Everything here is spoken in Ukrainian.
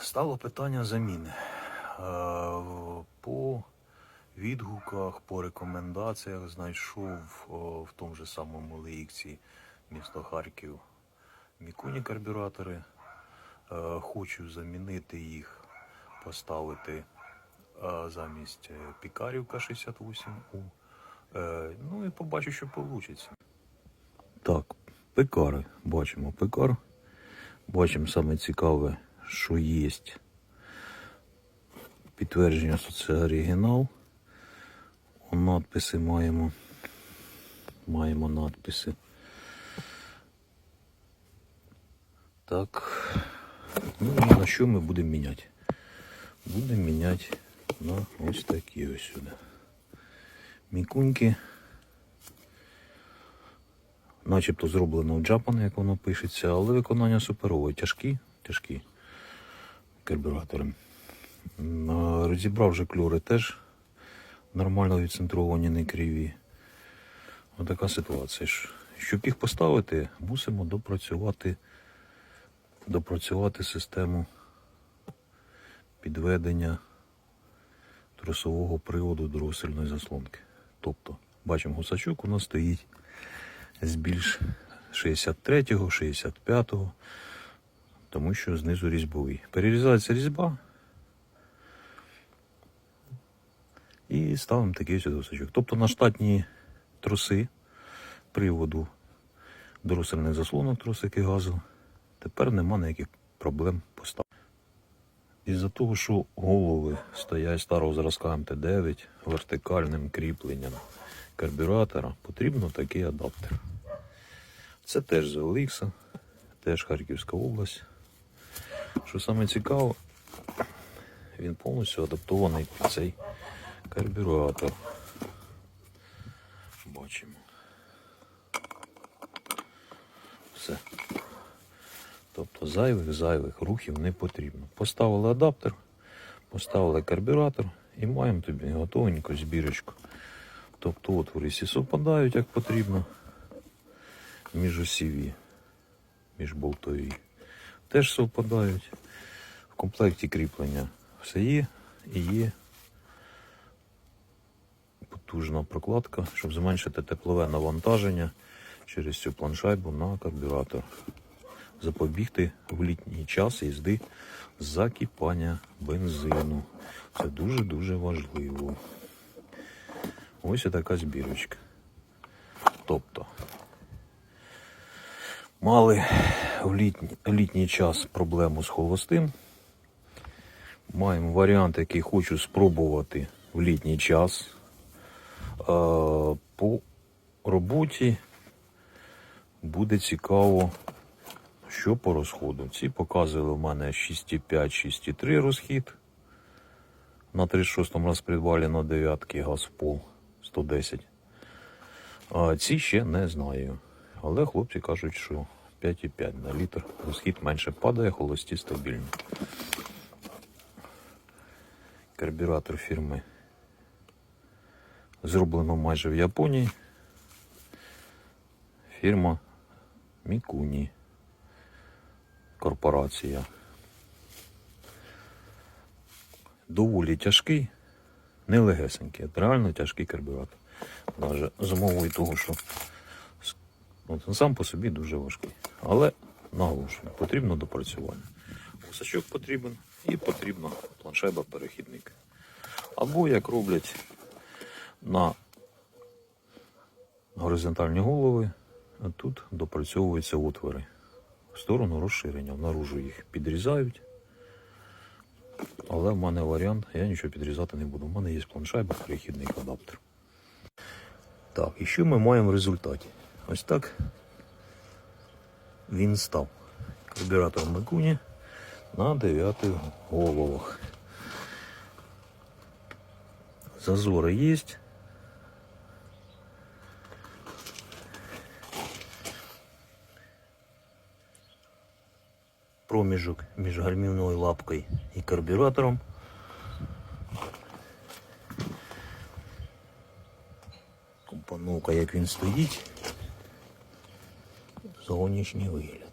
стало питання заміни. Е, По відгуках, по рекомендаціях знайшов в тому же самому Леїкці місто Харків Мікуні карбюратори. Е, Хочу замінити їх, поставити е, замість Пікарів К68У. Е, Ну і побачу, що вийде. Так, пекари. Бачимо пекар. Бачимо саме цікаве, що є підтвердження, що це оригінал. О, Надписи маємо. Маємо надписи. Так. Ну і на що ми будемо міняти? Будемо міняти на ось такі ось сюди. Мікуньки. Начебто зроблено в Japan, як воно пишеться, але виконання суперове. Тяжкі, тяжкі карбюратори. М, а, Розібрав вже кльори теж нормально відцентровані, не криві. Отака ситуація. Щоб їх поставити, мусимо допрацювати, допрацювати систему підведення тросового приводу дросельної заслонки. Тобто, бачимо, гусачок у нас стоїть з більш 63-го, 65-го, тому що знизу різьбовий. Перерізається різьба і ставимо такий ось досочок. Тобто на штатні труси приводу дросельних заслонок тросики газу тепер нема ніяких проблем поставити. Із-за того, що голови стоять старого зразка МТ-9 вертикальним кріпленням карбюратора, потрібно такий адаптер. Це теж з Олекса, теж Харківська область. Що саме цікаво, він повністю адаптований під цей карбюратор. Бачимо. Все. Тобто зайвих зайвих рухів не потрібно. Поставили адаптер, поставили карбюратор і маємо тобі готовеньку збірочку. Тобто отвори всі совпадають як потрібно. Між осіві, між болтові. Теж совпадають. В комплекті кріплення все є і є потужна прокладка, щоб зменшити теплове навантаження через цю планшайбу на карбюратор. Запобігти в літній час їзди закипання бензину. Це дуже-дуже важливо. Ось така збірочка. Тобто мали в літній, літній час проблему з холостим. Маємо варіант, який хочу спробувати в літній час. Е, По роботі буде цікаво, що по розходу. Ці показували в мене 6,5-6,3 розхід. На 36 раз придбали на 9 газ в пол 110. А ці ще не знаю. Але хлопці кажуть, що 5,5 на літр. Розхід менше падає, холості стабільні. Карбюратор фірми зроблено майже в Японії. Фірма Мікуні. Корпорація. Доволі тяжкий, не легесенький, реально тяжкий карбюратор. Навіть з умовою того, що от, сам по собі дуже важкий. Але наголошую, потрібно допрацювання. Гусачок потрібен і потрібна планшайба-перехідник. Або як роблять на горизонтальні голови, тут допрацьовуються отвори в сторону розширення. Наружу їх підрізають. Але в мене варіант, я нічого підрізати не буду. У мене є планшайба, перехідний адаптер. Так, і що ми маємо в результаті? Ось так він став. Карбюратор Микуні на 9 головах. Зазори є. Проміжок між гальмівною лапкою і карбюратором. Компоновка, як він стоїть. Зовнішній вигляд.